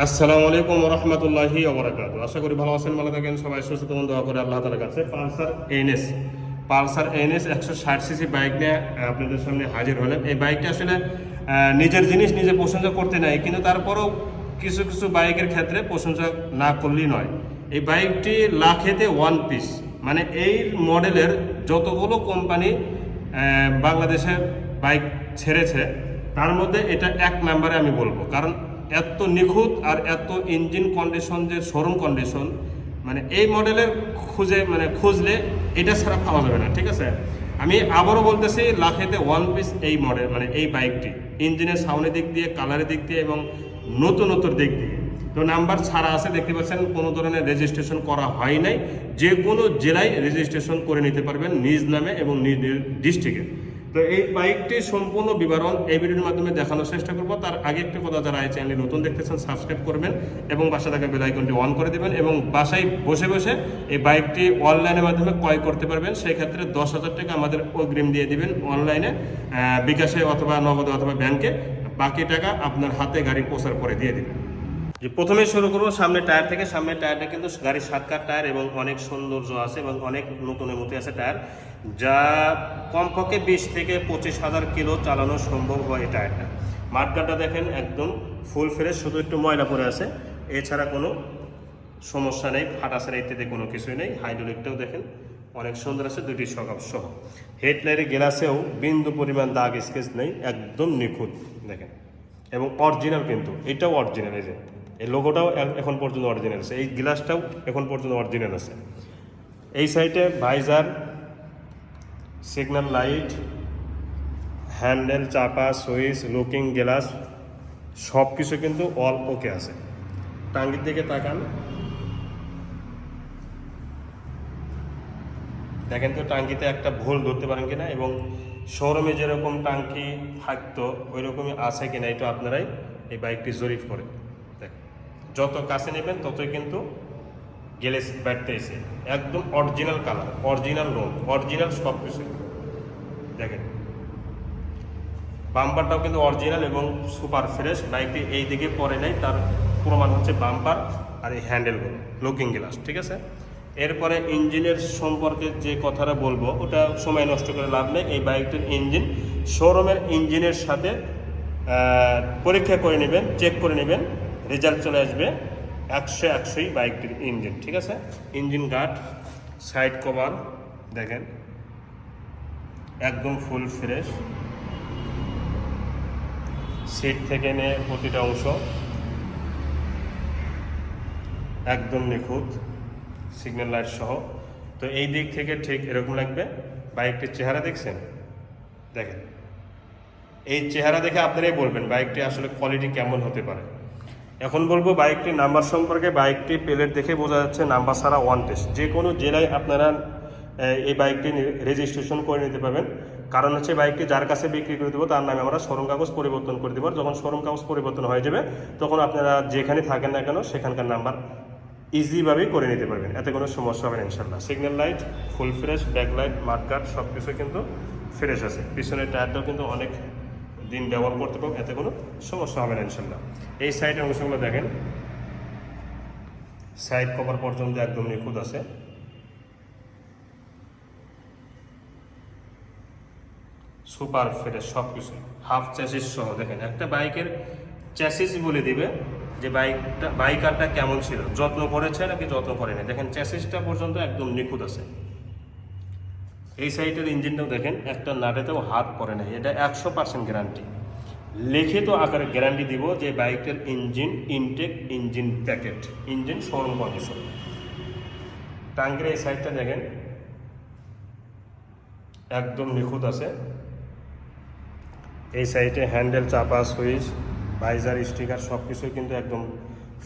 আসসালামু আলাইকুম রহমতুল্লাহি ওবরাকাতু আশা করি ভালো আছেন, ভালো থাকেন, সবাই সুস্থ মন দোয়া করে আল্লাহ তালার কাছে। পালসার এনএস পালসার এনএস একশো ষাট সিসি বাইক নিয়ে আপনাদের সামনে হাজির হলেন এই বাইকটা আসলে নিজের জিনিস নিজে প্রশংসা করতে নাই, কিন্তু তারপরেও কিছু কিছু বাইকের ক্ষেত্রে প্রশংসা না করলেই নয়। এই বাইকটি লাখেতে ওয়ান পিস মানে এই মডেলের যতগুলো কোম্পানি বাংলাদেশের বাইক ছেড়েছে, তার মধ্যে এটা এক নাম্বারে আমি বলব। কারণ এত নিখুঁত আর এত ইঞ্জিন কন্ডিশন যে শোরুম কন্ডিশন মানে এই মডেলের খুঁজে মানে খুঁজলে এটা ছাড়া পাওয়া যাবে না, ঠিক আছে? আমি আবারও বলতেছি, লাখেতে ওয়ান পিস এই মডেল মানে এই বাইকটি ইঞ্জিনের সাউন্ডের দিক দিয়ে কালারের দিক দিয়ে এবং নতুনত্বর দিক দিয়ে। তো নাম্বার ছাড়া আছে, দেখতে পাচ্ছেন, কোনো ধরনের রেজিস্ট্রেশন করা হয় নাই। যে কোনো জেলায় রেজিস্ট্রেশন করে নিতে পারবেন, নিজ নামে এবং নিজ ডিস্ট্রিক্টে তো এই বাইকটি সম্পূর্ণ বিবরণ এই ভিডিওর মাধ্যমে দেখানোর চেষ্টা করব। তার আগে একটা কথা যারা এই চ্যানেলে নতুন দেখতেছেন, সাবস্ক্রাইব করবেন এবং বাসা থাকা বেল আইকনটি অন করে দেবেন এবং বাসায় বসে বসে এই বাইকটি অনলাইনের মাধ্যমে ক্রয় করতে পারবেন। সেই ক্ষেত্রে দশ হাজার টাকা আমাদের অগ্রিম দিয়ে দিবেন অনলাইনে বিকাশে অথবা নগদে অথবা ব্যাংকে। বাকি টাকা আপনার হাতে গাড়ি পৌঁছার পরে দিয়ে দিবেন। যে প্রথমে শুরু করব, সামনে টায়ার থেকে। সামনের টায়ারটা কিন্তু গাড়ির সাতকার টায়ার এবং অনেক সৌন্দর্য আছে এবং অনেক নতুনের মতো আছে টায়ার। যা কমপক্ষে বিশ থেকে পঁচিশ হাজার কিলো চালানো সম্ভব হয় এটা একটা। মাঠগাটা দেখেন একদম ফুল ফ্রেশ, শুধু একটু ময়লা পড়ে আছে। এছাড়া কোনো সমস্যা নেই ফাটাছেড়া ইত্যাদি কোনো কিছুই নেই। হাইড্রোলিকটাও দেখেন অনেক সুন্দর আছে, দুটি সকাপ সহ। হেডলাইটের গ্লাসেও বিন্দু পরিমাণ দাগ স্কেচ নেই, একদম নিখুঁত, দেখেন। এবং অরিজিনাল কিন্তু, এটাও অরিজিনাল, এই যে। এই লোগোটাও এখন পর্যন্ত অরিজিনাল আছে, এই গ্লাসটাও এখন পর্যন্ত অরিজিনাল আছে। এই সাইডে ভাইজার সিগন্যাল লাইট হ্যান্ডেল চাপা সুইচ লুকিং গ্লাস সব কিছু কিন্তু অল ওকে আছে। টাঙ্গির দিকে তাকান। দেখেন তো টাঙ্কিতে একটা ভুল ধরতে পারেন কিনা এবং শোরুমে যেরকম টাঙ্কি থাকতো ওই রকমই আছে কিনা, এটা আপনারাই এই বাইকটি জরিপ করে। দেখেন যত কাছে নেবেন, ততই কিন্তু গেলে এসে একদম অরিজিনাল কালার অরিজিনাল রং অরিজিনাল সব কিছু। দেখেন। বাম্পারটাও কিন্তু অরিজিনাল এবং সুপার ফ্রেশ বাইকটি এই দিকে পরে নাই, তার প্রমাণ হচ্ছে বাম্পার আর এই হ্যান্ডেলগুলো লুকিং গ্লাস ঠিক আছে? এরপরে ইঞ্জিনের সম্পর্কে যে কথাটা বলব, ওটা সময় নষ্ট করে লাভ নেই, এই বাইকটির ইঞ্জিন শোরুমের ইঞ্জিনের সাথে পরীক্ষা করে নেবেন চেক করে নেবেন রেজাল্ট চলে আসবে। একশো একশোই বাইকটির ইঞ্জিন, ঠিক আছে? ইঞ্জিন গার্ড, সাইড কভার, দেখেন। একদম ফুল ফ্রেশ। সিট থেকে নিয়ে প্রতিটা অংশ। একদম নিখুঁত, সিগন্যাল লাইট সহ। তো এই দিক থেকে ঠিক এরকম লাগবে। বাইকটির চেহারা দেখছেন? দেখেন। এই চেহারা দেখে আপনারাই বলবেন বাইকটি আসলে কোয়ালিটি কেমন হতে পারে। এখন বলব বাইকটির নাম্বার সম্পর্কে বাইকটি প্লেট দেখে বোঝা যাচ্ছে নাম্বার ছাড়া ওয়ান টেস্ট যে কোনো জেলায় আপনারা এই বাইকটি রেজিস্ট্রেশন করে নিতে পারবেন। কারণ হচ্ছে বাইকটি যার কাছে বিক্রি করে দেবো, তার নামে আমরা শোরুম কাগজ পরিবর্তন করে দেবো। যখন শোরুম কাগজ পরিবর্তন হয়ে যাবে, তখন আপনারা যেখানে থাকেন না কেন, সেখানকার নাম্বার ইজিভাবেই করে নিতে পারবেন। এতে কোনো সমস্যা হবে না ইনশাল্লাহ signal light full fresh back light mudguard সব কিছু কিন্তু ফ্রেশ আছে। পিছনের টায়ারটাও কিন্তু অনেক দিন ব্যবহার করতে পারবেন এতে কোনো সমস্যা হবে না ইনশাল্লাহ এই সাইডের অংশগুলো দেখেন। সাইড কভার পর্যন্ত একদম নিখুঁত আছে। সুপার ফ্রেশ সব কিছু হাফ চ্যাসিস সহ দেখেন। একটা বাইকের চ্যাসিস বলে দিবে যে বাইকটা, বাইকারটা কেমন ছিল, যত্ন করেছে নাকি যত্ন করেনি। দেখেন চ্যাসিসটা পর্যন্ত একদম নিখুঁত আছে। এই সাইডের ইঞ্জিনটাও দেখেন, একটা নাটেতেও হাত পড়ে নাই। এটা একশো পার্সেন্ট গ্যারান্টি লিখিত আকারে গ্যারান্টি দিব যে বাইকটার engine intake engine packet engine showroom condition ট্যাঙ্কের এই সাইডটা দেখেন, একদম নিখুঁত আছে। এই সাইডে হ্যান্ডেল, চাপা, সুইচ ভাইজার স্টিকার সব কিছুই কিন্তু একদম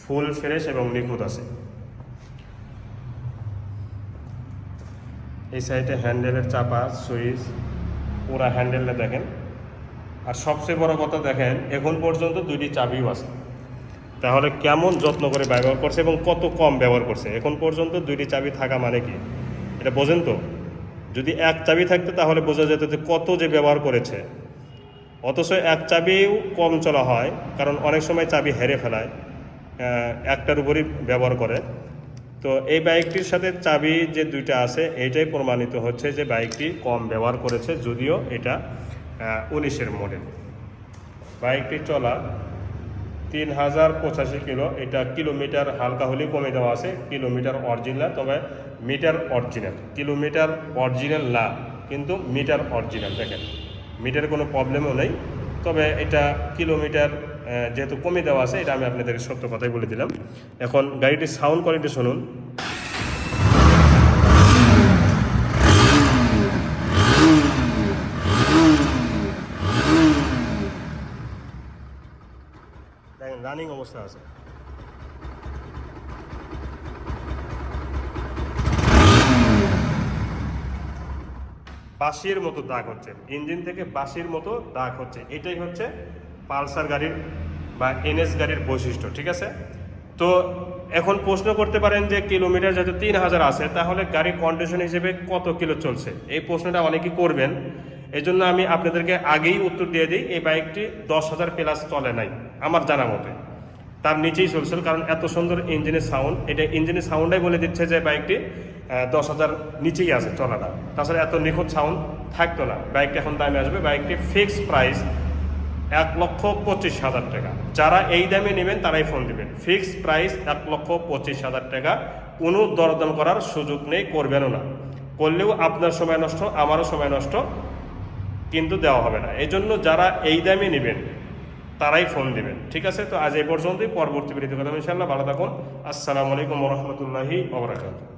ফুল ফ্রেশ এবং নিখুঁত আছে। এই সাইডে হ্যান্ডেলের চাপা, সুইচ, পুরা হ্যান্ডেলটা দেখেন। আর সবচেয়ে বড় কথা দেখেন, এখন পর্যন্ত দুইটি চাবিও আছে। তাহলে কেমন যত্ন করে ব্যবহার করছে এবং কত কম ব্যবহার করছে? এখন পর্যন্ত দুইটি চাবি থাকা মানে কি? এটা বোঝেন তো? যদি এক চাবি থাকতো তাহলে বোঝা যেত যে কত যে ব্যবহার করেছে। অথচ এক চাবিও কম চলা হয়, কারণ অনেক সময় চাবি হেরে ফেলায় একটার উপরই ব্যবহার করে। তো এই বাইকটির সাথে চাবি যে দুইটা আছে এটাই প্রমাণিত হচ্ছে যে বাইকটি কম ব্যবহার করেছে, যদিও এটা উনিশের মডেল বাইকটি চলা তিন হাজার পঁচাশি কিলো, এটা কিলোমিটার হালকা হলেই কমে দেওয়া আছে, কিলোমিটার অরিজিনাল, তবে মিটার অরিজিনাল, কিলোমিটার অরিজিনাল না, কিন্তু মিটার অরিজিনাল, দেখেন। মিটার কোনো প্রবলেমও নেই, তবে এটা কিলোমিটার যেহেতু কমে দেওয়া আছে, এটা আমি আপনাদেরকে সত্য কথাই বলে দিলাম। এখন গাড়িটির সাউন্ড কোয়ালিটি শুনুন। রানিং অবস্থা আছে। বাঁশির মতো দাগ হচ্ছে। ইঞ্জিন থেকে বাঁশির মতো দাগ হচ্ছে। এটাই হচ্ছে পালসার গাড়ির বা এনএস গাড়ির বৈশিষ্ট্য, ঠিক আছে? তো এখন প্রশ্ন করতে পারেন যে কিলোমিটার যাতে তিন হাজার আছে, তাহলে গাড়ির কন্ডিশন হিসেবে কত কিলো চলছে? এই প্রশ্নটা অনেকেই করবেন। এই জন্য আমি আপনাদেরকে আগেই উত্তর দিয়ে দিই, এই বাইকটি দশ হাজার প্লাস চলে নাই, আমার জানা মতে। তার নিচেই চলছিল, কারণ এত সুন্দর ইঞ্জিনের সাউন্ড এটা ইঞ্জিনের সাউন্ডটাই বলে দিচ্ছে যে বাইকটি দশ হাজার নিচেই আছে, চলাটা। তাছাড়া এত নিখুঁত সাউন্ড থাকতো না। বাইকটা এখন দামে আসবে, বাইকটি ফিক্সড প্রাইস এক লক্ষ পঁচিশ হাজার টাকা। যারা এই দামে নেবেন তারাই ফোন দিবেন। ফিক্সড প্রাইস এক লক্ষ পঁচিশ হাজার টাকা। কোনো দরদাম করার সুযোগ নেই, করবেনও না। করলেও আপনার সময় নষ্ট, আমারও সময় নষ্ট, কিন্তু দেওয়া হবে না। এই জন্য যারা এই দামে নেবেন, তারাই ফোন দিবেন। ঠিক আছে? তো আজ এই পর্যন্তই। পরবর্তী ভিডিওতে কথা হবে ইনশাআল্লাহ। ভালো থাকুন। আসসালামু আলাইকুম রহমতুল্লাহি ওবরাকাতুহ